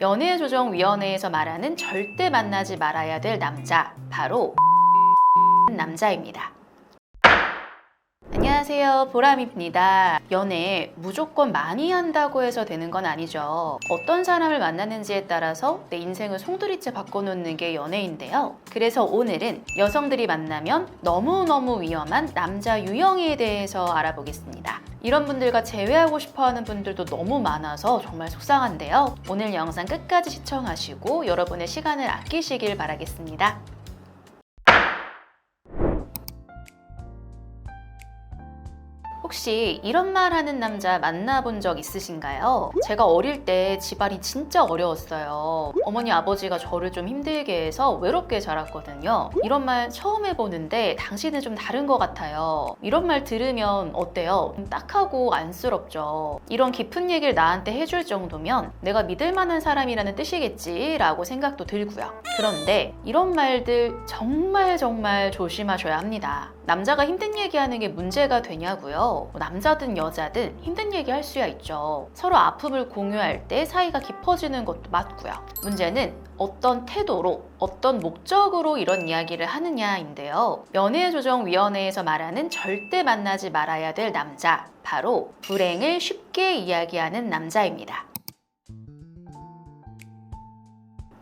연애조정위원회에서 말하는 절대 만나지 말아야 될 남자, 바로 남자입니다. 안녕하세요. 보람입니다. 연애 무조건 많이 한다고 해서 되는 건 아니죠. 어떤 사람을 만나는지에 따라서 내 인생을 송두리째 바꿔놓는 게 연애인데요. 그래서 오늘은 여성들이 만나면 너무너무 위험한 남자 유형에 대해서 알아보겠습니다. 이런 분들과 재회하고 싶어 하는 분들도 너무 많아서 정말 속상한데요. 오늘 영상 끝까지 시청하시고 여러분의 시간을 아끼시길 바라겠습니다. 혹시 이런 말 하는 남자 만나본 적 있으신가요? 제가 어릴 때 집안이 진짜 어려웠어요. 어머니 아버지가 저를 좀 힘들게 해서 외롭게 자랐거든요. 이런 말 처음 해보는데 당신은 좀 다른 것 같아요. 이런 말 들으면 어때요? 좀 딱하고 안쓰럽죠. 이런 깊은 얘기를 나한테 해줄 정도면 내가 믿을 만한 사람이라는 뜻이겠지라고 생각도 들고요. 그런데 이런 말들 정말 정말 조심하셔야 합니다. 남자가 힘든 얘기하는 게 문제가 되냐고요? 남자든 여자든 힘든 얘기 할 수야 있죠. 서로 아픔을 공유할 때 사이가 깊어지는 것도 맞고요. 문제는 어떤 태도로, 어떤 목적으로 이런 이야기를 하느냐인데요. 연애조정위원회에서 말하는 절대 만나지 말아야 될 남자, 바로 불행을 쉽게 이야기하는 남자입니다.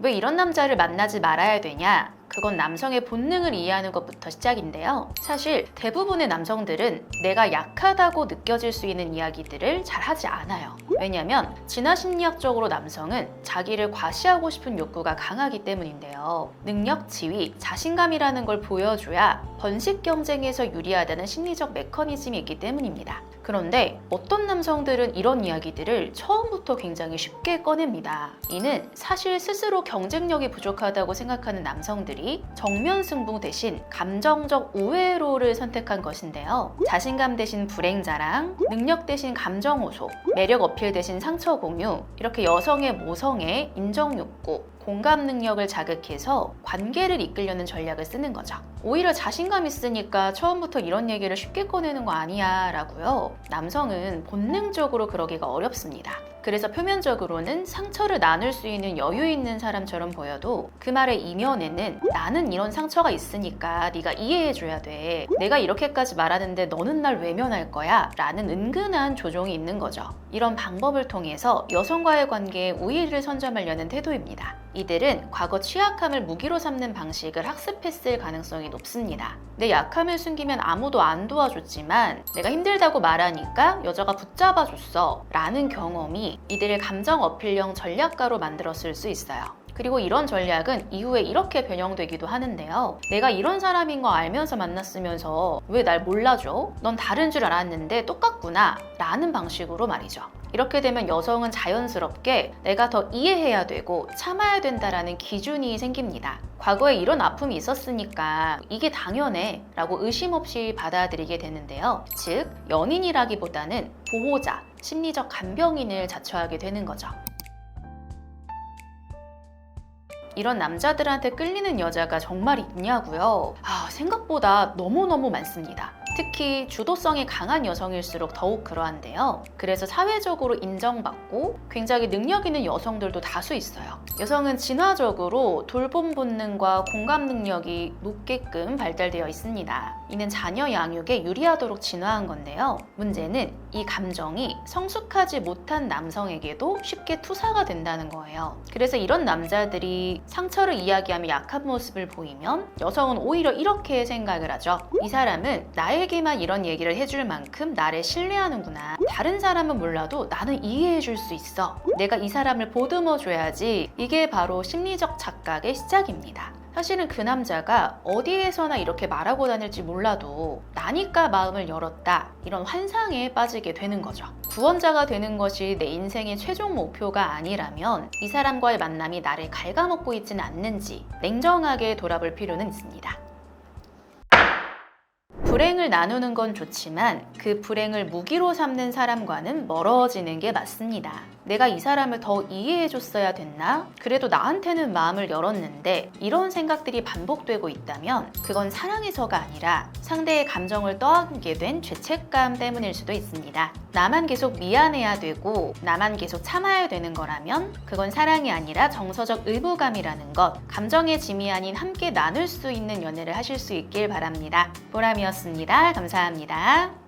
왜 이런 남자를 만나지 말아야 되냐? 그건 남성의 본능을 이해하는 것부터 시작인데요. 사실 대부분의 남성들은 내가 약하다고 느껴질 수 있는 이야기들을 잘 하지 않아요. 왜냐면 진화 심리학적으로 남성은 자기를 과시하고 싶은 욕구가 강하기 때문인데요. 능력, 지위, 자신감이라는 걸 보여줘야 번식 경쟁에서 유리하다는 심리적 메커니즘이 있기 때문입니다. 그런데 어떤 남성들은 이런 이야기들을 처음부터 굉장히 쉽게 꺼냅니다. 이는 사실 스스로 경쟁력이 부족하다고 생각하는 남성들이 정면 승부 대신 감정적 우회로를 선택한 것인데요. 자신감 대신 불행 자랑, 능력 대신 감정 호소, 매력 어필 대신 상처 공유, 이렇게 여성의 모성애, 인정 욕구, 공감 능력을 자극해서 관계를 이끌려는 전략을 쓰는 거죠. 오히려 자신감 있으니까 처음부터 이런 얘기를 쉽게 꺼내는 거 아니야 라고요. 남성은 본능적으로 그러기가 어렵습니다. 그래서 표면적으로는 상처를 나눌 수 있는 여유 있는 사람처럼 보여도 그 말의 이면에는 나는 이런 상처가 있으니까 네가 이해해 줘야 돼. 내가 이렇게까지 말하는데 너는 날 외면할 거야. 라는 은근한 조종이 있는 거죠. 이런 방법을 통해서 여성과의 관계에 우위를 선점하려는 태도입니다. 이들은 과거 취약함을 무기로 삼는 방식을 학습했을 가능성이 높습니다. 내 약함을 숨기면 아무도 안 도와줬지만 내가 힘들다고 말하니까 여자가 붙잡아줬어 라는 경험이 이들을 감정 어필형 전략가로 만들었을 수 있어요. 그리고 이런 전략은 이후에 이렇게 변형되기도 하는데요. 내가 이런 사람인 거 알면서 만났으면서 왜 날 몰라줘? 넌 다른 줄 알았는데 똑같구나. 라는 방식으로 말이죠. 이렇게 되면 여성은 자연스럽게 내가 더 이해해야 되고 참아야 된다라는 기준이 생깁니다. 과거에 이런 아픔이 있었으니까 이게 당연해 라고 의심 없이 받아들이게 되는데요. 즉, 연인이라기보다는 보호자, 심리적 간병인을 자처하게 되는 거죠. 이런 남자들한테 끌리는 여자가 정말 있냐고요? 아, 생각보다 너무너무 많습니다. 특히 주도성이 강한 여성일수록 더욱 그러한데요. 그래서 사회적으로 인정받고 굉장히 능력 있는 여성들도 다수 있어요. 여성은 진화적으로 돌봄 본능과 공감 능력이 높게끔 발달되어 있습니다. 이는 자녀 양육에 유리하도록 진화한 건데요. 문제는 이 감정이 성숙하지 못한 남성에게도 쉽게 투사가 된다는 거예요. 그래서 이런 남자들이 상처를 이야기하며 약한 모습을 보이면 여성은 오히려 이렇게 생각을 하죠. 이 사람은 나에게만 이런 얘기를 해줄 만큼 나를 신뢰하는구나. 다른 사람은 몰라도 나는 이해해 줄 수 있어. 내가 이 사람을 보듬어 줘야지. 이게 바로 심리적 착각의 시작입니다. 사실은 그 남자가 어디에서나 이렇게 말하고 다닐지 몰라도 나니까 마음을 열었다 이런 환상에 빠지게 되는 거죠. 구원자가 되는 것이 내 인생의 최종 목표가 아니라면 이 사람과의 만남이 나를 갉아먹고 있지는 않는지 냉정하게 돌아볼 필요는 있습니다. 불행을 나누는 건 좋지만 그 불행을 무기로 삼는 사람과는 멀어지는 게 맞습니다. 내가 이 사람을 더 이해해줬어야 됐나? 그래도 나한테는 마음을 열었는데 이런 생각들이 반복되고 있다면 그건 사랑에서가 아니라 상대의 감정을 떠안게 된 죄책감 때문일 수도 있습니다. 나만 계속 미안해야 되고 나만 계속 참아야 되는 거라면 그건 사랑이 아니라 정서적 의무감이라는 것 감정의 짐이 아닌 함께 나눌 수 있는 연애를 하실 수 있길 바랍니다. 보람이었 습니다. 감사합니다.